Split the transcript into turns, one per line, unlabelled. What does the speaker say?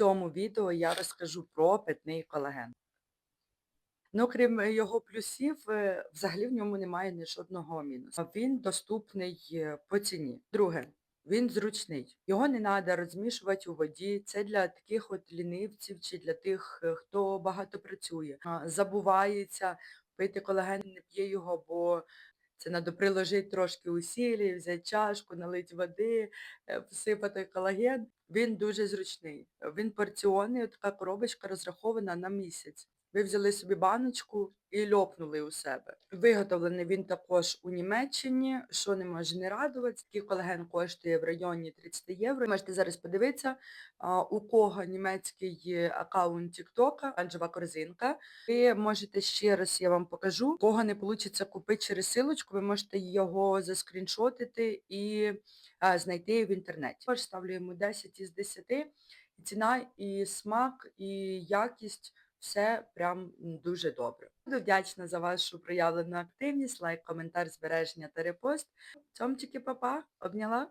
цьому відео я розкажу про питний колаген. Ну, крім е, його плюсів, е, взагалі в ньому немає ні жодного мінусу. Він доступний е, по ціні. Друге, він зручний. Його не треба розмішувати у воді. Це для таких от лінивців чи для тих, хто багато працює. Забувається пити колаген, не п'є його, бо це треба приложити трошки усілі, взяти чашку, налити води, е, всипати колаген. Він дуже зручний. Він порціонний, така коробочка розрахована на місяць. Ви взяли собі баночку і льопнули у себе. Виготовлений він також у Німеччині, що не може не радувати. Такий колаген коштує в районі 30 євро. Можете зараз подивитися, у кого німецький аккаунт Тіктока, оранжева корзинка. Ви можете ще раз, я вам покажу. Кого не вийде купити через силочку, ви можете його заскріншотити і знайти в інтернеті. Також ставлю йому 10 із 10. І ціна, і смак, і якість все прям дуже добре. Буду вдячна за вашу проявлену активність, лайк, коментар, збереження та репост. Цьомчики, папа, обняла.